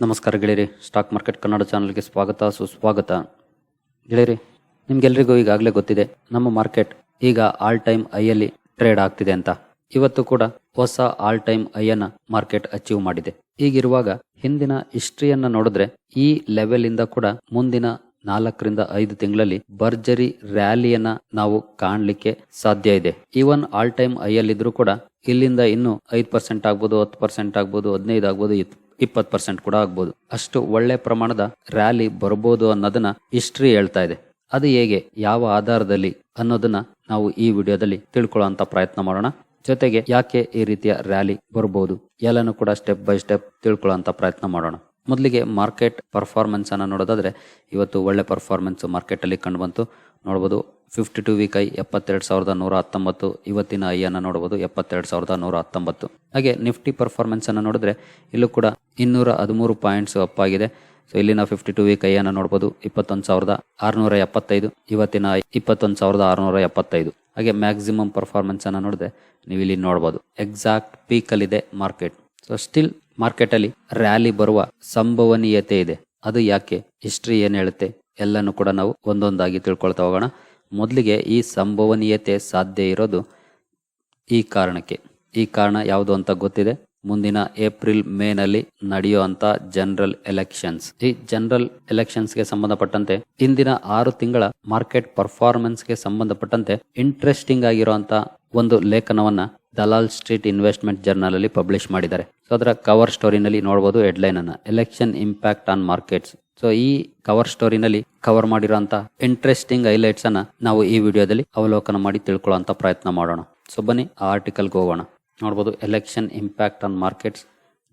ನಮಸ್ಕಾರ ಗೆಳೆಯರಿ, stock market Kannada ಚಾನಲ್ಗೆ ಸ್ವಾಗತ, ಸುಸ್ವಾಗತ. ಗೆಳೆಯರಿ, ನಿಮ್ಗೆಲ್ರಿಗೂ ಈಗಾಗಲೇ ಗೊತ್ತಿದೆ, ನಮ್ಮ ಮಾರ್ಕೆಟ್ ಈಗ ಆಲ್ ಟೈಮ್ ಐಯಲ್ಲಿ ಟ್ರೇಡ್ ಆಗ್ತಿದೆ ಅಂತ. ಇವತ್ತು ಕೂಡ ಹೊಸ ಆಲ್ ಟೈಮ್ ಐಯನ್ನ ಮಾರ್ಕೆಟ್ ಅಚೀವ್ ಮಾಡಿದೆ. ಈಗಿರುವಾಗ ಹಿಂದಿನ ಹಿಸ್ಟ್ರಿಯನ್ನ ನೋಡಿದ್ರೆ ಈ ಲೆವೆಲ್ ಇಂದ ಕೂಡ ಮುಂದಿನ ನಾಲ್ಕರಿಂದ ಐದು ತಿಂಗಳಲ್ಲಿ ಭರ್ಜರಿ ರ್ಯಾಲಿಯನ್ನ ನಾವು ಕಾಣಲಿಕ್ಕೆ ಸಾಧ್ಯ ಇದೆ. ಈವನ್ ಆಲ್ ಟೈಮ್ ಐಯಲ್ಲಿದ್ರು ಕೂಡ ಇಲ್ಲಿಂದ ಇನ್ನು ಐದು ಪರ್ಸೆಂಟ್ ಆಗ್ಬೋದು, ಹತ್ತು ಪರ್ಸೆಂಟ್ ಆಗ್ಬೋದು, ಹದಿನೈದು ಆಗ್ಬೋದು ಇಪ್ಪತ್ತು ಪರ್ಸೆಂಟ್ ಕೂಡ ಆಗ್ಬೋದು. ಅಷ್ಟು ಒಳ್ಳೆ ಪ್ರಮಾಣದ ರ್ಯಾಲಿ ಬರ್ಬೋದು ಅನ್ನೋದನ್ನ ಹಿಸ್ಟ್ರಿ ಹೇಳ್ತಾ ಇದೆ. ಅದು ಹೇಗೆ, ಯಾವ ಆಧಾರದಲ್ಲಿ ಅನ್ನೋದನ್ನ ನಾವು ಈ ವಿಡಿಯೋದಲ್ಲಿ ತಿಳ್ಕೊಳ್ಳುವಂತ ಪ್ರಯತ್ನ ಮಾಡೋಣ. ಜೊತೆಗೆ ಯಾಕೆ ಈ ರೀತಿಯ ರ್ಯಾಲಿ ಬರ್ಬೋದು ಎಲ್ಲನೂ ಕೂಡ ಸ್ಟೆಪ್ ಬೈ ಸ್ಟೆಪ್ ತಿಳ್ಕೊಳ್ಳುವಂತ ಪ್ರಯತ್ನ ಮಾಡೋಣ. ಮೊದಲಿಗೆ ಮಾರ್ಕೆಟ್ ಪರ್ಫಾರ್ಮೆನ್ಸ್ ಅನ್ನ ನೋಡೋದಾದ್ರೆ ಇವತ್ತು ಒಳ್ಳೆ ಪರ್ಫಾರ್ಮೆನ್ಸ್ ಮಾರ್ಕೆಟಲ್ಲಿ ಕಂಡು ಬಂತು ನೋಡ್ಬೋದು ಫಿಫ್ಟಿ ಟು ವೀಕ್ ಐ ಎಪ್ಪತ್ತೆರಡು ಸಾವಿರದ ನೂರ ಹತ್ತೊಂಬತ್ತು. ಇವತ್ತಿನ ಐ ನೋಡ್ಬೋದು ಎಪ್ಪತ್ತೆರಡು ಸಾವಿರದ ನೂರ ಹತ್ತೊಂಬತ್ತು. ಹಾಗೆ ನಿಫ್ಟಿ ಪರ್ಫಾರ್ಮೆನ್ಸ್ ಅನ್ನ ನೋಡಿದ್ರೆ ಇಲ್ಲೂ ಕೂಡ ಇನ್ನೂರ ಹದಿಮೂರು ಪಾಯಿಂಟ್ಸ್ ಅಪ್ ಆಗಿದೆ. ಸೊ ಇಲ್ಲಿನ ಫಿಫ್ಟಿ ಟು ವೀಕ್ ಐ ನೋಡ್ಬೋದು ನೋಡಬಹುದು ಇಪ್ಪತ್ತೊಂದು ಸಾವಿರದ ಆರುನೂರ ಎಪ್ಪತ್ತೈದು. ಇವತ್ತಿನ ಇಪ್ಪತ್ತೊಂದು ಸಾವಿರದ ಆರುನೂರ ಎಪ್ಪತ್ತೈದು. ಹಾಗೆ ಮ್ಯಾಕ್ಸಿಮಮ್ ಪರ್ಫಾರ್ಮೆನ್ಸ್ ಅನ್ನ ನೋಡಿದ್ರೆ ನೀವು ಇಲ್ಲಿ ನೋಡಬಹುದು ಎಕ್ಸಾಕ್ಟ್ ಪೀಕಲ್ಲಿದೆ ಮಾರ್ಕೆಟ್. ಸೊ ಸ್ಟಿಲ್ ಮಾರ್ಕೆಟ್ ಅಲ್ಲಿ ರ್ಯಾಲಿ ಬರುವ ಸಂಭವನೀಯತೆ ಇದೆ ಅದು ಯಾಕೆ ಹಿಸ್ಟ್ರಿ ಏನು ಹೇಳುತ್ತೆ ಎಲ್ಲನೂ ಕೂಡ ನಾವು ಒಂದೊಂದಾಗಿ ತಿಳ್ಕೊಳ್ತಾ ಹೋಗೋಣ ಮೊದಲಿಗೆ ಈ ಸಂಭವನೀಯತೆ ಸಾಧ್ಯ ಇರೋದು ಈ ಕಾರಣಕ್ಕೆ ಈ ಕಾರಣ ಯಾವುದು ಅಂತ ಗೊತ್ತಿದೆ ಮುಂದಿನ ಏಪ್ರಿಲ್ ಮೇ ನಲ್ಲಿ ನಡೆಯುವಂತ ಜನರಲ್ ಎಲೆಕ್ಷನ್ಸ್ ಈ ಜನರಲ್ ಎಲೆಕ್ಷನ್ಸ್ಗೆ ಸಂಬಂಧಪಟ್ಟಂತೆ ಇಂದಿನ ಆರು ತಿಂಗಳ ಮಾರ್ಕೆಟ್ ಪರ್ಫಾರ್ಮೆನ್ಸ್ಗೆ ಸಂಬಂಧಪಟ್ಟಂತೆ ಇಂಟ್ರೆಸ್ಟಿಂಗ್ ಆಗಿರುವಂತ ಒಂದು ಲೇಖನವನ್ನ ದಲಾಲ್ ಸ್ಟ್ರೀಟ್ ಇನ್ವೆಸ್ಟ್ಮೆಂಟ್ ಜರ್ನಲ್ ಅಲ್ಲಿ ಪಬ್ಲಿಷ್ ಮಾಡಿದ್ದಾರೆ. ಸೊ ಅದರ ಕವರ್ ಸ್ಟೋರಿನಲ್ಲಿ ನೋಡಬಹುದು ಹೆಡ್ಲೈನ್ ಅನ್ನ election impact on markets so ಈ ಕವರ್ ಸ್ಟೋರಿನಲ್ಲಿ ಕವರ್ ಮಾಡಿರುವಂತ ಇಂಟ್ರೆಸ್ಟಿಂಗ್ ಹೈಲೈಟ್ಸ್ ಅನ್ನ ನಾವು ಈ ವಿಡಿಯೋದಲ್ಲಿ ಅವಲೋಕನ ಮಾಡಿ ತಿಳ್ಕೊಳ್ಳುವಂತ ಪ್ರಯತ್ನ ಮಾಡೋಣ. ಸೊ ಬನ್ನಿ, ಆ ಆರ್ಟಿಕಲ್ಗೆ ಹೋಗೋಣ. ನೋಡಬಹುದು election impact on markets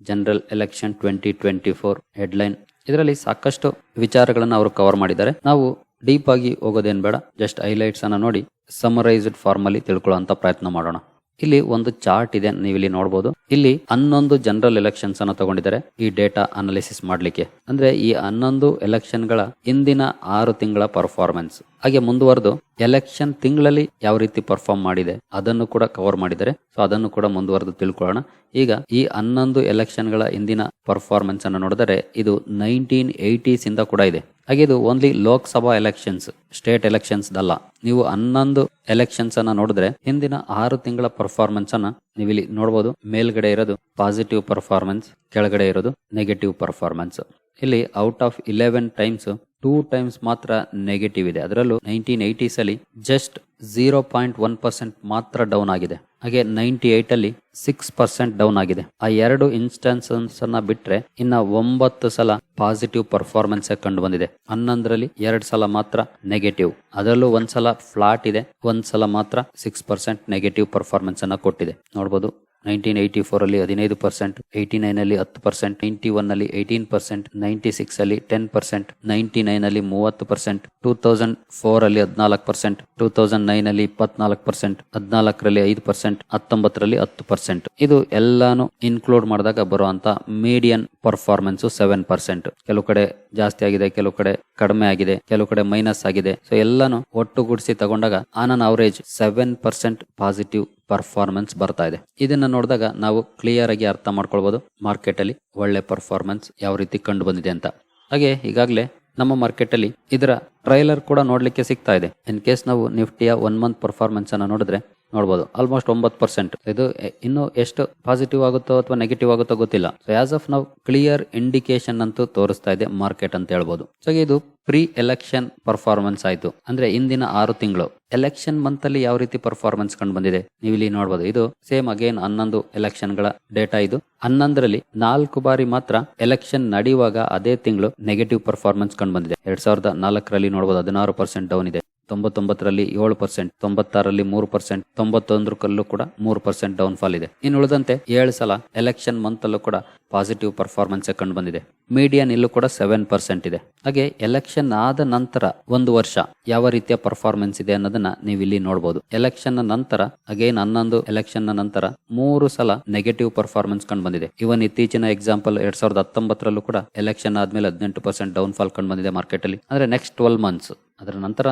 general election twenty twenty four headline ಇದರಲ್ಲಿ ಸಾಕಷ್ಟು ವಿಚಾರಗಳನ್ನು ಅವರು ಕವರ್ ಮಾಡಿದ್ದಾರೆ. ನಾವು ಡೀಪ್ ಆಗಿ ಹೋಗೋದೇನು ಬೇಡ. ಜಸ್ಟ್ ಹೈಲೈಟ್ಸ್ ಅನ್ನ ನೋಡಿ ಸಮರೈಸ್ಡ್ ಫಾರ್ಮ್ ಅಲ್ಲಿ ತಿಳ್ಕೊಳ್ಳುವಂತ ಪ್ರಯತ್ನ ಮಾಡೋಣ. ಇಲ್ಲಿ ಒಂದು ಚಾರ್ಟ್ ಇದೆ ನೀವು ಇಲ್ಲಿ ನೋಡಬಹುದು ಇಲ್ಲಿ ಹನ್ನೊಂದು ಜನರಲ್ ಎಲೆಕ್ಷನ್ಸ್ ಅನ್ನು ತಗೊಂಡಿದ್ದಾರೆ ಈ ಡೇಟಾ ಅನಾಲಿಸಿಸ್ ಮಾಡ್ಲಿಕ್ಕೆ. ಅಂದ್ರೆ ಈ ಹನ್ನೊಂದು ಎಲೆಕ್ಷನ್ಗಳ ಇಂದಿನ ಆರು ತಿಂಗಳ ಪರ್ಫಾರ್ಮೆನ್ಸ್ ಹಾಗೆ ಮುಂದುವರೆದು ಎಲೆಕ್ಷನ್ ತಿಂಗಳಲ್ಲಿ ಯಾವ ರೀತಿ ಪರ್ಫಾರ್ಮ್ ಮಾಡಿದೆ, ಅದನ್ನು ಕೂಡ ಕವರ್ ಮಾಡಿದರೆ ಸೊ ಅದನ್ನು ಕೂಡ ಮುಂದುವರೆದು ತಿಳ್ಕೊಳ್ಳೋಣ. ಈಗ ಈ ಹನ್ನೊಂದು ಎಲೆಕ್ಷನ್ಗಳ ಇಂದಿನ ಪರ್ಫಾರ್ಮೆನ್ಸ್ ಅನ್ನು ನೋಡಿದರೆ ಇದು ನೈನ್ಟೀನ್ ಏಯ್ಟೀಸ್ ಇಂದ ಕೂಡ ಇದೆ. ಹಾಗೆ ಇದು only Lok Sabha elections state elections ಅಲ್ಲ ನೀವು ಹನ್ನೊಂದು ಎಲೆಕ್ಷನ್ಸ್ ಅನ್ನ ನೋಡಿದ್ರೆ ಹಿಂದಿನ ಆರು ತಿಂಗಳ ಪರ್ಫಾರ್ಮೆನ್ಸ್ ಅನ್ನ ನೀವು ಇಲ್ಲಿ ನೋಡಬಹುದು ಮೇಲ್ಗಡೆ ಇರೋದು ಪಾಸಿಟಿವ್ ಪರ್ಫಾರ್ಮೆನ್ಸ್ ಕೆಳಗಡೆ ಇರೋದು ನೆಗೆಟಿವ್ ಪರ್ಫಾರ್ಮೆನ್ಸ್ ಇಲ್ಲಿ out of eleven times two times ಮಾತ್ರ ನೆಗೆಟಿವ್ ಇದೆ. ಅದರಲ್ಲೂ ನೈನ್ಟೀನ್ ಏಯ್ಟೀಸ್ ಅಲ್ಲಿ just zero point one percent ಮಾತ್ರ ಡೌನ್ ಆಗಿದೆ. ಹಾಗೆ ನೈನ್ಟಿ ಏಟ್ ಅಲ್ಲಿ ಸಿಕ್ಸ್ ಪರ್ಸೆಂಟ್ ಡೌನ್ ಆಗಿದೆ. ಆ ಎರಡು ಇನ್ಸ್ಟೆನ್ಸಸ್ ಅನ್ನ ಬಿಟ್ರೆ ಇನ್ನ ಒಂಬತ್ತು ಸಲ ಪಾಸಿಟಿವ್ ಪರ್ಫಾರ್ಮೆನ್ಸ್ ಕಂಡು ಬಂದಿದೆ ಹನ್ನೊಂದರಲ್ಲಿ ಎರಡು ಸಲ ಮಾತ್ರ ನೆಗೆಟಿವ್ ಅದರಲ್ಲೂ ಒಂದ್ಸಲ ಫ್ಲಾಟ್ ಇದೆ. ಒಂದ್ಸಲ ಮಾತ್ರ ಸಿಕ್ಸ್ ಪರ್ಸೆಂಟ್ ನೆಗೆಟಿವ್ ಪರ್ಫಾರ್ಮೆನ್ಸ್ ಅನ್ನ ಕೊಟ್ಟಿದೆ. ನೋಡಬಹುದು ನೈನ್ಟೀನ್ ಏಯ್ಟಿ ಫೋರ್ ಅಲ್ಲಿ ಹದಿನೈದು ಪರ್ಸೆಂಟ್, ಏಯ್ಟಿ ನೈನ್ ಅಲ್ಲಿ ಹತ್ತು ಪರ್ಸೆಂಟ್ ನೈಂಟಿ ಒನ್ ಅಲ್ಲಿ ಏಯ್ಟೀನ್ ಪರ್ಸೆಂಟ್, ನೈನ್ಟಿ ಸಿಕ್ಸ್ ಅಲ್ಲಿ ಟೆನ್ ಪರ್ಸೆಂಟ್ ನೈಂಟಿ ನೈನ್ ಅಲ್ಲಿ ಮೂವತ್ತು ಪರ್ಸೆಂಟ್, ಟೂ ತೌಸಂಡ್ ಫೋರ್ ಅಲ್ಲಿ ಹದಿನಾಲ್ಕು ಪರ್ಸೆಂಟ್, ಟೂ ತೌಸಂಡ್ ನೈನ್ ಅಲ್ಲಿ ಇಪ್ಪತ್ನಾಲ್ಕು ಪರ್ಸೆಂಟ್, ಹದಿನಾಲ್ಕರಲ್ಲಿ ಐದು ಪರ್ಸೆಂಟ್, ಹತ್ತೊಂಬತ್ತರಲ್ಲಿ ಹತ್ತು ಪರ್ಸೆಂಟ್. ಇದು ಎಲ್ಲಾನು ಇನ್ಕ್ಲೂಡ್ ಮಾಡಿದಾಗ ಬರುವಂತ ಮೀಡಿಯನ್ ಪರ್ಫಾರ್ಮೆನ್ಸ್ ಸೆವೆನ್ ಪರ್ಸೆಂಟ್ ಕೆಲವು ಕಡೆ ಜಾಸ್ತಿ ಆಗಿದೆ, ಕೆಲವು ಕಡೆ ಕಡಿಮೆ ಆಗಿದೆ, ಕೆಲವು ಕಡೆ ಮೈನಸ್ ಆಗಿದೆ. ಸೊ ಎಲ್ಲಾನು ಒಟ್ಟುಗೂಡಿಸಿ ತಗೊಂಡಾಗ on an average seven percent positive performance ಬರ್ತಾ ಇದೆ. ಇದನ್ನ ನೋಡಿದಾಗ ನಾವು ಕ್ಲಿಯರ್ ಆಗಿ ಅರ್ಥ ಮಾಡ್ಕೊಳ್ಬಹುದು ಮಾರ್ಕೆಟ್ ಅಲ್ಲಿ ಒಳ್ಳೆ ಪರ್ಫಾರ್ಮೆನ್ಸ್ ಯಾವ ರೀತಿ ಕಂಡು ಬಂದಿದೆ ಅಂತ. ಹಾಗೆ ಈಗಾಗಲೇ ನಮ್ಮ ಮಾರ್ಕೆಟ್ ಅಲ್ಲಿ ಇದರ ಟ್ರೈಲರ್ ಕೂಡ ನೋಡ್ಲಿಕ್ಕೆ ಸಿಗ್ತಾ ಇದೆ. ಇನ್ ಕೇಸ್ ನಾವು ನಿಫ್ಟಿಯ ಒನ್ ಮಂತ್ ಪರ್ಫಾರ್ಮೆನ್ಸ್ ಅನ್ನ ನೋಡಿದ್ರೆ ನೋಡಬಹುದು ಆಲ್ಮೋಸ್ಟ್ ಒಂಬತ್ತು ಪರ್ಸೆಂಟ್ ಇದು ಇನ್ನು ಎಷ್ಟು ಪಾಸಿಟಿವ್ ಆಗುತ್ತೋ ಅಥವಾ ನೆಗೆಟಿವ್ ಆಗುತ್ತೋ ಗೊತ್ತಿಲ್ಲ. ಸೊ ಆಸ್ ಆಫ್ ನಾವು ಕ್ಲಿಯರ್ ಇಂಡಿಕೇಶನ್ ಅಂತೂ ತೋರಿಸ್ತಾ ಇದೆ ಮಾರ್ಕೆಟ್ ಅಂತ ಹೇಳ್ಬೋದು. ಸೊ ಇದು ಪ್ರೀ ಎಲೆಕ್ಷನ್ ಪರ್ಫಾರ್ಮೆನ್ಸ್ ಆಯಿತು. ಅಂದ್ರೆ ಇಂದಿನ ಆರು ತಿಂಗಳು. ಎಲೆಕ್ಷನ್ ಮಂತ್ ಅಲ್ಲಿ ಯಾವ ರೀತಿ ಪರ್ಫಾರ್ಮೆನ್ಸ್ ಕಂಡು ಬಂದಿದೆ? ನೀವು ಇಲ್ಲಿ ನೋಡಬಹುದು ಇದು ಸೇಮ್ ಅಗೇನ್ ಹನ್ನೊಂದು ಎಲೆಕ್ಷನ್ಗಳ ಡೇಟಾ ಇದು. ಹನ್ನೊಂದರಲ್ಲಿ ನಾಲ್ಕು ಬಾರಿ ಮಾತ್ರ ಎಲೆಕ್ಷನ್ ನಡೆಯುವಾಗ ಅದೇ ತಿಂಗಳು ನೆಗೆಟಿವ್ ಪರ್ಫಾರ್ಮೆನ್ಸ್ ಕಂಡು ಬಂದಿದೆ. ಎರಡ್ ಸಾವಿರದ ನಾಲ್ಕರಲ್ಲಿ ನೋಡಬಹುದು ಹದಿನಾರು ಪರ್ಸೆಂಟ್ ಡೌನ್ ಇದೆ. ತೊಂಬತ್ತೊಂಬತ್ತರಲ್ಲಿ ಏಳು ಪರ್ಸೆಂಟ್ ತೊಂಬತ್ತಾರಲ್ಲಿ ಮೂರು ಪರ್ಸೆಂಟ್ ತೊಂಬತ್ತೊಂದರ ಕಲ್ಲೂ ಕೂಡ ಮೂರು ಪರ್ಸೆಂಟ್ ಡೌನ್ ಫಾಲ್ ಇದೆ. ಇನ್ನು ಉಳಿದಂತೆ ಏಳು ಸಲ ಎಲೆಕ್ಷನ್ ಮಂತ್ ಅಲ್ಲೂ ಕೂಡ ಪಾಸಿಟಿವ್ ಪರ್ಫಾರ್ಮೆನ್ಸ್ ಕಂಡು ಬಂದಿದೆ. ಮೀಡಿಯನ್ ಇಲ್ಲೂ ಕೂಡ ಸೆವೆನ್ ಪರ್ಸೆಂಟ್ ಇದೆ. ಹಾಗೆ ಎಲೆಕ್ಷನ್ ಆದ ನಂತರ ಒಂದು ವರ್ಷ ಯಾವ ರೀತಿಯ ಪರ್ಫಾರ್ಮೆನ್ಸ್ ಇದೆ ಅನ್ನೋದನ್ನ ನೀವು ಇಲ್ಲಿ ನೋಡಬಹುದು ಎಲೆಕ್ಷನ್ ನಂತರ ಅಗೇನ್ ಹನ್ನೊಂದು ಎಲೆಕ್ಷನ್ ನಂತರ ಮೂರು ಸಲ ನೆಗೆಟಿವ್ ಪರ್ಫಾರ್ಮೆನ್ಸ್ ಕಂಡು ಬಂದಿದೆ. ಇವನ್ ಇತ್ತೀಚಿನ ಎಕ್ಸಾಂಪಲ್ ಎರಡ್ ಸಾವಿರದ ಹತ್ತೊಂಬತ್ತರಲ್ಲೂ ಕೂಡ ಎಲೆಕ್ಷನ್ ಆದ್ಮೇಲೆ ಹದಿನೆಂಟು ಪರ್ಸೆಂಟ್ ಡೌನ್ ಫಾಲ್ ಕಂಡು ಬಂದಿದೆ ಮಾರ್ಕೆಟ್ ಅಲ್ಲಿ. ಅಂದ್ರೆ ನೆಕ್ಸ್ಟ್ ಟ್ವೆಲ್ ಮಂತ್ಸ್ ಅದರ ನಂತರ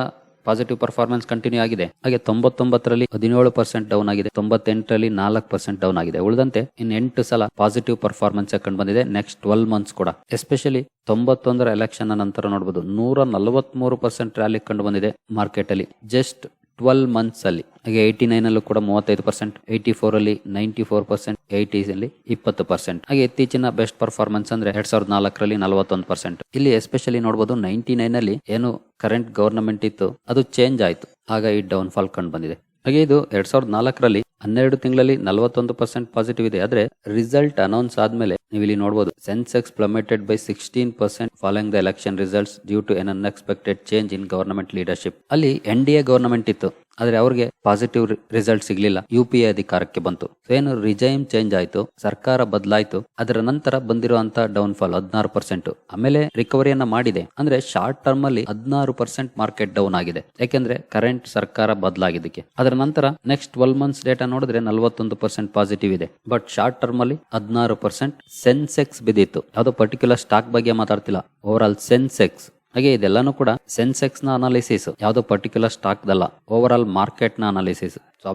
ಪಾಸಿಟಿವ್ ಪರ್ಫಾರ್ಮೆನ್ಸ್ ಕಂಟಿನ್ಯೂ ಆಗಿದೆ. ಹಾಗೆ ತೊಂಬತ್ತೊಂಬತ್ತರಲ್ಲಿ ಹದಿನೇಳು ಪರ್ಸೆಂಟ್ ಡೌನ್ ಆಗಿದೆ. ತೊಂಬತ್ತೆಂಟರಲ್ಲಿ ನಾಲ್ಕು ಪರ್ಸೆಂಟ್ ಡೌನ್ ಆಗಿದೆ. ಉಳಿದಂತೆ ಇನ್ ಎಂಟು ಸಲ ಪಾಸಿಟಿವ್ ಪರ್ಫಾರ್ಮೆನ್ಸ್ ಕಂಡು ಬಂದಿದೆ. ನೆಕ್ಸ್ಟ್ ಟ್ವೆಲ್ ಮಂತ್ಸ್ ಕೂಡ. ಎಸ್ಪೆಷಲಿ ತೊಂಬತ್ತೊಂದರ ಎಲೆಕ್ಷನ್ ನಂತರ ನೋಡಬಹುದು ನೂರ ನಲವತ್ಮೂರು ಪರ್ಸೆಂಟ್ ರ್ಯಾಲಿ ಕಂಡು ಬಂದಿದೆ ಮಾರ್ಕೆಟ್ ಅಲ್ಲಿ. ಜಸ್ಟ್ ಟ್ವೆಲ್ ಮಂತ್ಸ್ ಅಲ್ಲಿ, ಹಾಗೆ ಏಯ್ಟಿ ನೈನ್ ಅಲ್ಲೂ ಕೂಡ ಮೂವತ್ತೈದು ಪರ್ಸೆಂಟ್ ಏಯ್ಟಿ ಫೋರ್ ಅಲ್ಲಿ ನೈಂಟಿ ಫೋರ್ ಪರ್ಸೆಂಟ್ ಏಯ್ಟೀಸ್ ಅಲ್ಲಿ ಇಪ್ಪತ್ತು ಪರ್ಸೆಂಟ್ ಹಾಗೆ ಇತ್ತೀಚಿನ ಬೆಸ್ಟ್ ಪರ್ಫಾರ್ಮೆನ್ಸ್ ಅಂದ್ರೆ ಎರಡ್ ಸಾವಿರದ ನಾಲ್ಕರಲ್ಲಿ ನಲವತ್ತೊಂದು ಪರ್ಸೆಂಟ್ ಇಲ್ಲಿ ಎಸ್ಪೆಷಲಿ ನೋಡಬಹುದು ನೈಂಟಿ ನೈನ್ ಅಲ್ಲಿ ಏನು ಕರೆಂಟ್ ಗವರ್ನಮೆಂಟ್ ಇತ್ತು, ಅದು ಚೇಂಜ್ ಆಯಿತು. ಆಗ ಈ ಡೌನ್ ಫಾಲ್ ಕಂಡು ಬಂದಿದೆ. ಹಾಗೆ ಇದು ಎರಡ್ ಸಾವಿರದ ನಾಲ್ಕರಲ್ಲಿ ಹನ್ನೆರಡು ತಿಂಗಳಲ್ಲಿ ನಲವತ್ತೊಂದು ಪರ್ಸೆಂಟ್ ಪಾಸಿಟಿವ್ ಇದೆ. ಆದ್ರೆ ರಿಸಲ್ಟ್ ಅನೌನ್ಸ್ ಆದ್ಮೇಲೆ ನೀವು ಇಲ್ಲಿ ನೋಡಬಹುದು Sensex plummeted by sixteen percent following the election results due to an unexpected change in government leadership ಅಲ್ಲಿ ಎನ್ ಡಿ ಎ ಗವರ್ನಮೆಂಟ್ ಇತ್ತು. ಆದ್ರೆ ಅವ್ರಿಗೆ ಪಾಸಿಟಿವ್ ರಿಸಲ್ಟ್ ಸಿಗ್ಲಿಲ್ಲ. ಯು ಪಿ ಎ ಅಧಿಕಾರಕ್ಕೆ ಬಂತು. ಏನು ರಿಜೈಮ್ ಚೇಂಜ್ ಆಯ್ತು, ಸರ್ಕಾರ ಬದಲಾಯ್ತು, ಅದರ ನಂತರ ಬಂದಿರುವಂತ ಡೌನ್ ಫಾಲ್ ಹದಿನಾರು ಪರ್ಸೆಂಟ್ ಆಮೇಲೆ ರಿಕವರಿಯನ್ನ ಮಾಡಿದೆ. ಅಂದ್ರೆ ಶಾರ್ಟ್ ಟರ್ಮ್ ಅಲ್ಲಿ ಹದಿನಾರು ಪರ್ಸೆಂಟ್ ಮಾರ್ಕೆಟ್ ಡೌನ್ ಆಗಿದೆ. ಯಾಕೆಂದ್ರೆ ಕರೆಂಟ್ ಸರ್ಕಾರ ಬದಲಾಗಿದ್ದಕ್ಕೆ. ಅದರ ನಂತರ ನೆಕ್ಸ್ಟ್ ಟ್ವೆಲ್ ಮಂತ್ಸ್ ಡೇಟಾ ನೋಡಿದ್ರೆ ನಲವತ್ತೊಂದು ಪರ್ಸೆಂಟ್ ಪಾಸಿಟಿವ್ ಇದೆ. ಬಟ್ ಶಾರ್ಟ್ ಟರ್ಮ್ ಅಲ್ಲಿ ಹದಿನಾರು ಪರ್ಸೆಂಟ್ ಸೆನ್ಸೆಕ್ಸ್ ಬಿದ್ದಿತ್ತು. ಯಾವುದೋ ಪರ್ಟಿಕ್ಯುಲರ್ ಸ್ಟಾಕ್ ಬಗ್ಗೆ ಮಾತಾಡ್ತಿಲ್ಲ. ಓವರ್ ಆಲ್ ಸೆನ್ಸೆಕ್ಸ್ ಹಾಗೆ ಇದೆಲ್ಲಾನು ಕೂಡ ಸೆನ್ಸೆಕ್ಸ್ನ ಅನಾಲಿಸಿಸ್ ಯಾವುದೋ ಪರ್ಟಿಕ್ಯುಲರ್ ಸ್ಟಾಕ್ ದಲ್ಲ ಓವರ್ ಆಲ್ ಮಾರ್ಕೆಟ್ನ ಅನಾಲಿಸಿಸ್ ಸೊ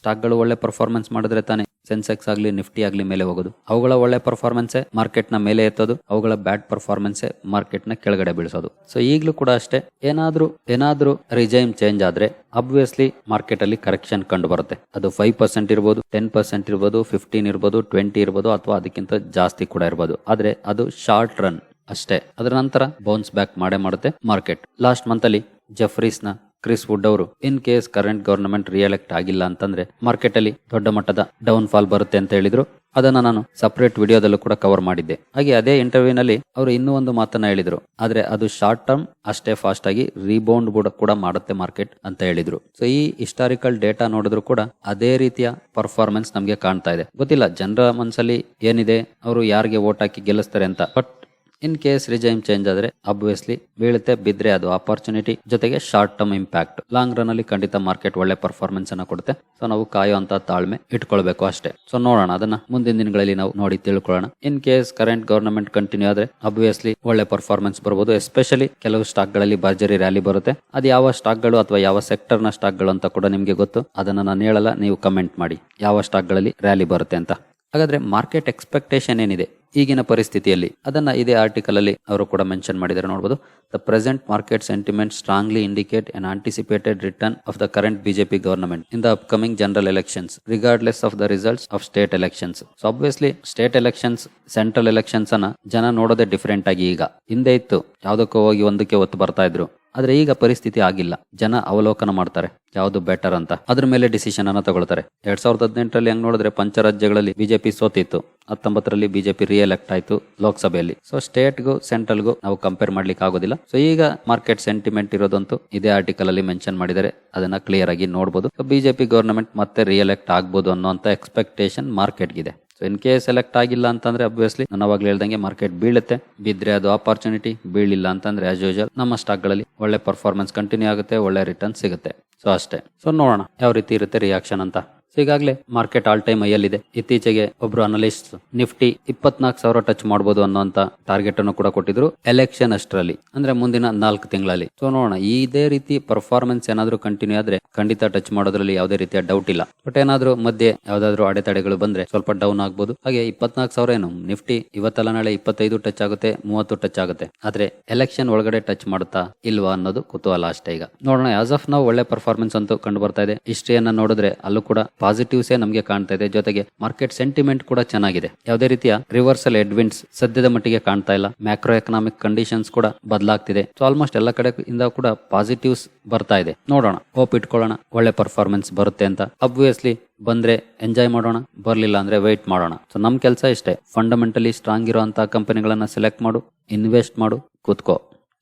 ಸ್ಟಾಕ್ಗಳು ಒಳ್ಳೆ ಪರ್ಫಾರ್ಮೆನ್ಸ್ ಮಾಡಿದ್ರೆ ತಾನೆ ಸೆನ್ಸೆಕ್ಸ್ ಆಗ್ಲಿ, ನಿಫ್ಟಿ ಆಗ್ಲಿ ಮೇಲೆ ಹೋಗೋದು. ಅವುಗಳ ಒಳ್ಳೆ ಪರ್ಫಾರ್ಮೆನ್ಸ್ ಮಾರ್ಕೆಟ್ನ ಮೇಲೆ ಎತ್ತೋದು, ಅವುಗಳ ಬ್ಯಾಡ್ ಪರ್ಫಾರ್ಮೆನ್ಸ್ ಮಾರ್ಕೆಟ್ನ ಕೆಳಗಡೆ ಬೀಳಿಸೋದು. ಸೊ ಈಗಲೂ ಕೂಡ ಅಷ್ಟೇ, ಏನಾದ್ರೂ ಏನಾದ್ರೂ ರಿಜೈಮ್ ಚೇಂಜ್ ಆದ್ರೆ ಅಬ್ವಿಯಸ್ಲಿ ಮಾರ್ಕೆಟ್ ಅಲ್ಲಿ ಕರೆಕ್ಷನ್ ಕಂಡು ಬರುತ್ತೆ. ಅದು ಫೈವ್ ಪರ್ಸೆಂಟ್ ಇರ್ಬೋದು ಟೆನ್ ಪರ್ಸೆಂಟ್ ಇರ್ಬೋದು ಫಿಫ್ಟೀನ್ ಇರ್ಬೋದು ಟ್ವೆಂಟಿ ಇರ್ಬೋದು, ಅಥವಾ ಅದಕ್ಕಿಂತ ಜಾಸ್ತಿ ಕೂಡ ಇರ್ಬೋದು. ಆದ್ರೆ, ಅದು ಶಾರ್ಟ್ ರನ್ ಅಷ್ಟೇ. ಅದರ ನಂತರ ಬೌನ್ಸ್ ಬ್ಯಾಕ್ ಮಾಡೇ ಮಾಡುತ್ತೆ ಮಾರ್ಕೆಟ್ ಲಾಸ್ಟ್ ಮಂತ್ ಅಲ್ಲಿ ಜಫ್ರೀಸ್ನ ಕ್ರಿಸ್ ವುಡ್ ಅವರು in case current government reelect ಆಗಿಲ್ಲ ಅಂತಂದ್ರೆ ಮಾರ್ಕೆಟ್ ಅಲ್ಲಿ ದೊಡ್ಡ ಮಟ್ಟದ ಡೌನ್ ಫಾಲ್ ಬರುತ್ತೆ ಅಂತ ಹೇಳಿದ್ರು. ಅದನ್ನ ನಾನು ಸಪರೇಟ್ ವಿಡಿಯೋದಲ್ಲೂ ಕೂಡ ಕವರ್ ಮಾಡಿದ್ದೆ. ಹಾಗೆ ಅದೇ ಇಂಟರ್ವ್ಯೂನಲ್ಲಿ ಅವರು ಇನ್ನೂ ಒಂದು ಮಾತನ್ನ ಹೇಳಿದ್ರು. ಆದ್ರೆ ಅದು ಶಾರ್ಟ್ ಟರ್ಮ್ ಅಷ್ಟೇ ಫಾಸ್ಟ್ ಆಗಿ ರೀಬೌಂಡ್ ಕೂಡ ಮಾಡುತ್ತೆ ಮಾರ್ಕೆಟ್ ಅಂತ ಹೇಳಿದ್ರು. ಸೊ ಈ ಹಿಸ್ಟಾರಿಕಲ್ ಡೇಟಾ ನೋಡಿದ್ರು ಕೂಡ ಅದೇ ರೀತಿಯ ಪರ್ಫಾರ್ಮೆನ್ಸ್ ನಮಗೆ ಕಾಣ್ತಾ ಇದೆ. ಗೊತ್ತಿಲ್ಲ, ಜನರ ಮನಸ್ಸಲ್ಲಿ ಏನಿದೆ, ಅವರು ಯಾರಿಗೆ ಓಟ್ ಹಾಕಿ ಗೆಲ್ಲಿಸ್ತಾರೆ ಅಂತ. But in case regime change ಆದ್ರೆ ಅಬ್ವಿಯಸ್ಲಿ ಬೀಳುತ್ತೆ, ಬಿದ್ರೆ ಅದು ಆಪರ್ಚುನಿಟಿ ಜೊತೆಗೆ short term impact long run ಅಲ್ಲಿ ಖಂಡಿತ ಮಾರ್ಕೆಟ್ ಒಳ್ಳೆ ಪರ್ಫಾರ್ಮೆನ್ಸ್ ಅನ್ನ ಕೊಡುತ್ತೆ. ಸೊ ನಾವು ಕಾಯುವಂತ ತಾಳ್ಮೆ ಇಟ್ಕೊಳ್ಬೇಕು ಅಷ್ಟೇ. ಸೊ ನೋಡೋಣ, ಅದನ್ನ ಮುಂದಿನ ದಿನಗಳಲ್ಲಿ ನಾವು ನೋಡಿ ತಿಳ್ಕೊಳ್ಳೋಣ. In case current government continue ಆದ್ರೆ ಅಬ್ವಿಯಸ್ಲಿ ಒಳ್ಳೆ ಪರ್ಫಾರ್ಮೆನ್ಸ್ ಬರಬಹುದು ಎಸ್ಪೆಷಲಿ ಕೆಲವು ಸ್ಟಾಕ್ಗಳಲ್ಲಿ ಭರ್ಜರಿ ರ್ಯಾಲಿ ಬರುತ್ತೆ. ಅದು ಯಾವ ಸ್ಟಾಕ್ಗಳು ಅಥವಾ ಯಾವ ಸೆಕ್ಟರ್ನ ಸ್ಟಾಕ್ಗಳು ಅಂತ ಕೂಡ ನಿಮ್ಗೆ ಗೊತ್ತು. ಅದನ್ನ ನಾನು ಹೇಳಲ್ಲ, ನೀವು ಕಮೆಂಟ್ ಮಾಡಿ. ಯಾವ ಸ್ಟಾಕ್ಗಳಲ್ಲಿ ರ್ಯಾಲಿ ಬರುತ್ತೆ ಅಂತ. ಹಾಗಾದ್ರೆ ಮಾರ್ಕೆಟ್ ಎಕ್ಸ್ಪೆಕ್ಟೇಷನ್ ಏನಿದೆ? ಈಗಿನ ಪರಿಸ್ಥಿತಿಯಲ್ಲಿ. ಅದನ್ನ ಇದೇ ಆರ್ಟಿಕಲ್ ಅಲ್ಲಿ ಅವರು ಕೂಡ ಮೆನ್ಷನ್ ಮಾಡಿದ್ದಾರೆ ನೋಡಬಹುದು the present market sentiment strongly indicate an anticipated return of the current BJP government in the upcoming general elections regardless of the results of state elections so obviously state elections central elections ಅನ್ನ ಜನ ನೋಡೋದೇ different ಆಗಿ ಈಗ. ಹಿಂದೆ ಇತ್ತು ಯಾವ್ದಕ್ಕೋ ಹೋಗಿ ಒಂದಕ್ಕೆ ಒತ್ತು ಬರ್ತಾ ಇದ್ರು. ಆದರೆ ಈಗ ಪರಿಸ್ಥಿತಿ ಆಗಿಲ್ಲ. ಜನ ಅವಲೋಕನ ಮಾಡ್ತಾರೆ. ಯಾವುದು ಬೆಟರ್ ಅಂತ. ಅದ್ರ ಮೇಲೆ ಡಿಸಿಷನ್ ಅನ್ನ ತಗೊಳ್ತಾರೆ. ಎರಡ್ ಸಾವಿರದ ಹದಿನೆಂಟರಲ್ಲಿ ಹೆಂಗ್ ನೋಡಿದ್ರೆ ಪಂಚರಾಜ್ಯಗಳಲ್ಲಿ ಬಿಜೆಪಿ ಸೋತಿತ್ತು. ಹತ್ತೊಂಬತ್ತರಲ್ಲಿ ಬಿಜೆಪಿ ರಿಎಲೆಕ್ಟ್ ಆಯ್ತು ಲೋಕಸಭೆಯಲ್ಲಿ. ಸೊ ಸ್ಟೇಟ್ಗೂ ಸೆಂಟ್ರಲ್ಗೂ ನಾವು ಕಂಪೇರ್ ಮಾಡ್ಲಿಕ್ಕೆ ಆಗೋದಿಲ್ಲ. ಸೊ ಈಗ ಮಾರ್ಕೆಟ್ ಸೆಂಟಿಮೆಂಟ್ ಇರೋದಂತೂ ಇದೇ ಆರ್ಟಿಕಲ್ ಅಲ್ಲಿ ಮೆನ್ಷನ್ ಮಾಡಿದರೆ ಅದನ್ನ ಕ್ಲಿಯರ್ ಆಗಿ ನೋಡಬಹುದು ಬಿಜೆಪಿ ಗವರ್ನಮೆಂಟ್ ಮತ್ತೆ ರಿಎಲೆಕ್ಟ್ ಆಗ್ಬೋದು ಅನ್ನೋ ಎಕ್ಸ್ಪೆಕ್ಟೇಷನ್ ಮಾರ್ಕೆಟ್ಗಿದೆ ಸೊ ಇನ್ ಕೇಸ್ ಸೆಲೆಕ್ಟ್ ಆಗಿಲ್ಲ ಅಂತಂದ್ರೆ ಅಬ್ವಿಯಸ್ಲಿ ನಾನು ಅವಾಗಲೇ ಹೇಳ್ದಂಗೆ ಮಾರ್ಕೆಟ್ ಬೀಳುತ್ತೆ. ಬಿದ್ರೆ ಅದು ಆಪರ್ಚುನಿಟಿ ಬೀಳಿಲ್ಲ ಅಂತಂದ್ರೆ ಆಸ್ ಯೂಶಲ್ ನಮ್ಮ ಸ್ಟಾಕ್ಗಳಲ್ಲಿ ಒಳ್ಳೆ ಪರ್ಫಾರ್ಮೆನ್ಸ್ ಕಂಟಿನ್ಯೂ ಆಗುತ್ತೆ, ಒಳ್ಳೆ ರಿಟರ್ನ್ ಸಿಗುತ್ತೆ. ಸೊ ಅಷ್ಟೇ. ಸೊ ನೋಡೋಣ, ಯಾವ ರೀತಿ ಇರುತ್ತೆ ರಿಯಾಕ್ಷನ್ ಅಂತ. ಸೊ ಈಗಾಗಲೇ ಮಾರ್ಕೆಟ್ ಆಲ್ ಟೈಮ್ ಐಯಲ್ಲಿದೆ ಇತ್ತೀಚೆಗೆ ಒಬ್ರು ಅನಲಿಸ್ಟ್ ನಿಫ್ಟಿ ಇಪ್ಪತ್ನಾಲ್ಕು ಸಾವಿರ ಟಚ್ ಮಾಡಬಹುದು ಅನ್ನೋಂತ ಟಾರ್ಗೆಟ್ ಅನ್ನು ಕೂಡ ಕೊಟ್ಟಿದ್ರು. ಎಲೆಕ್ಷನ್ ಅಷ್ಟರಲ್ಲಿ, ಅಂದ್ರೆ ಮುಂದಿನ ನಾಲ್ಕು ತಿಂಗಳಲ್ಲಿ. ಸೊ ನೋಡೋಣ. ಇದೇ ರೀತಿ ಪರ್ಫಾರ್ಮೆನ್ಸ್ ಏನಾದ್ರೂ ಕಂಟಿನ್ಯೂ ಆದ್ರೆ ಖಂಡಿತ ಟಚ್ ಮಾಡೋದ್ರಲ್ಲಿ ಯಾವುದೇ ರೀತಿಯ ಡೌಟ್ ಇಲ್ಲ. ಬಟ್ ಏನಾದ್ರೂ ಮಧ್ಯೆ ಯಾವ್ದಾದ್ರು ಅಡೆತಡೆಗಳು ಬಂದ್ರೆ ಸ್ವಲ್ಪ ಡೌನ್ ಆಗ್ಬಹುದು ಹಾಗೆ ಇಪ್ಪತ್ನಾಲ್ಕು ಸಾವಿರ ಏನು? ನಿಫ್ಟಿ ಇವತ್ತಲ್ಲ ನಾಳೆ ಇಪ್ಪತ್ತೈದು ಟಚ್ ಆಗುತ್ತೆ, ಮೂವತ್ತು ಟಚ್ ಆಗುತ್ತೆ. ಆದ್ರೆ ಎಲೆಕ್ಷನ್ ಒಳಗಡೆ ಟಚ್ ಮಾಡುತ್ತಾ ಇಲ್ವಾ ಅನ್ನೋದು ಕುತೂಹಲ ಅಷ್ಟೇ ಈಗ. ನೋಡೋಣ. ಆಸ್ ಆಫ್ ನಾವು ಒಳ್ಳೆ ಪರ್ಫಾರ್ಮೆನ್ಸ್ ಅಂತೂ ಕಂಡು ಬರ್ತಾ ಇದೆ. ಹಿಸ್ಟ್ರಿಯನ್ನ ನೋಡಿದ್ರೆ ಅಲ್ಲೂ ಕೂಡ ಪಾಸಿಟಿವ್ಸ್ ನಮಗೆ ಕಾಣ್ತಾ ಇದೆ. ಜೊತೆಗೆ ಮಾರ್ಕೆಟ್ ಸೆಂಟಿಮೆಂಟ್ ಕೂಡ ಚೆನ್ನಾಗಿದೆ. ಯಾವುದೇ ರೀತಿಯ ರಿವರ್ಸಲ್ ಎಡ್ವಿನ್ಸ್ ಸದ್ಯದ ಮಟ್ಟಿಗೆ ಕಾಣ್ತಾ ಇಲ್ಲ. ಮ್ಯಾಕ್ರೋ ಎಕನಾಮಿಕ್ ಕಂಡೀಷನ್ಸ್ ಕೂಡ ಬದಲಾಗ್ತಿದೆ. ಸೊ ಆಲ್ಮೋಸ್ಟ್ ಎಲ್ಲ ಕಡೆ ಇಂದ ಕೂಡ ಪಾಸಿಟಿವ್ಸ್ ಬರ್ತಾ ಇದೆ. ನೋಡೋಣ. ಹೋಪ್ ಇಟ್ಕೊಳ್ಳೋಣ. ಒಳ್ಳೆ ಪರ್ಫಾರ್ಮೆನ್ಸ್ ಬರುತ್ತೆ ಅಂತ. ಅಬ್ವಿಯಸ್ಲಿ ಬಂದ್ರೆ ಎಂಜಾಯ್ ಮಾಡೋಣ. ಬರ್ಲಿಲ್ಲ ಅಂದ್ರೆ ವೆಯ್ಟ್ ಮಾಡೋಣ. ಸೊ ನಮ್ ಕೆಲಸ ಇಷ್ಟೇ. ಫಂಡಮೆಂಟಲಿ ಸ್ಟ್ರಾಂಗ್ ಇರುವಂತಹ ಕಂಪನಿಗಳನ್ನ ಸೆಲೆಕ್ಟ್ ಮಾಡು ಇನ್ವೆಸ್ಟ್ ಮಾಡು, ಕೂತ್ಕೋ.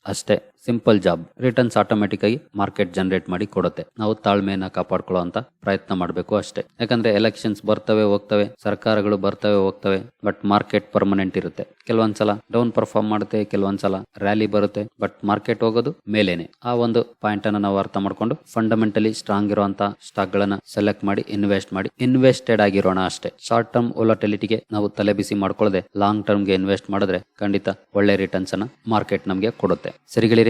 ಅಷ್ಟೇ. ಸಿಂಪಲ್ ಜಾಬ್ ರಿಟರ್ನ್ಸ್ ಆಟೋಮೆಟಿಕ್ ಆಗಿ ಮಾರ್ಕೆಟ್ ಜನರೇಟ್ ಮಾಡಿ ಕೊಡುತ್ತೆ. ನಾವು ತಾಳ್ಮೆಯನ್ನ ಕಾಪಾಡ್ಕೊಳ್ಳೋ ಅಂತ ಪ್ರಯತ್ನ ಮಾಡಬೇಕು ಅಷ್ಟೇ. ಯಾಕಂದ್ರೆ ಎಲೆಕ್ಷನ್ಸ್ ಬರ್ತವೆ, ಹೋಗ್ತವೆ, ಸರ್ಕಾರಗಳು ಬರ್ತವೆ, ಹೋಗ್ತವೆ ಬಟ್ ಮಾರ್ಕೆಟ್ ಪರ್ಮನೆಂಟ್ ಇರುತ್ತೆ. ಕೆಲವೊಂದ್ಸಲ ಡೌನ್ ಪರ್ಫಾರ್ಮ್ ಮಾಡುತ್ತೆ, ಕೆಲವೊಂದ್ಸಲ ರ್ಯಾಲಿ ಬರುತ್ತೆ ಬಟ್ ಮಾರ್ಕೆಟ್ ಹೋಗೋದು ಮೇಲೇನೆ. ಆ ಒಂದು ಪಾಯಿಂಟ್ ಅನ್ನ ನಾವು ಅರ್ಥ ಮಾಡ್ಕೊಂಡು ಫಂಡಮೆಂಟಲಿ ಸ್ಟ್ರಾಂಗ್ ಇರುವಂತಹ ಸ್ಟಾಕ್ ಗಳನ್ನ ಸೆಲೆಕ್ಟ್ ಮಾಡಿ ಇನ್ವೆಸ್ಟ್ ಮಾಡಿ ಇನ್ವೆಸ್ಟೆಡ್ ಆಗಿರೋಣ ಅಷ್ಟೇ. ಶಾರ್ಟ್ ಟರ್ಮ್ ಒಲಟಿಲಿಟಿಗೆ ನಾವು ತಲೆ ಬಿಸಿ ಮಾಡ್ಕೊಳ್ಳದೆ ಲಾಂಗ್ ಟರ್ಮ್ಗೆ ಇನ್ವೆಸ್ಟ್ ಮಾಡಿದ್ರೆ ಖಂಡಿತ ಒಳ್ಳೆ ರಿಟರ್ನ್ಸ್ ಅನ್ನ ಮಾರ್ಕೆಟ್ ನಮಗೆ ಕೊಡುತ್ತೆ. ಸರಿಗಳಿರಿ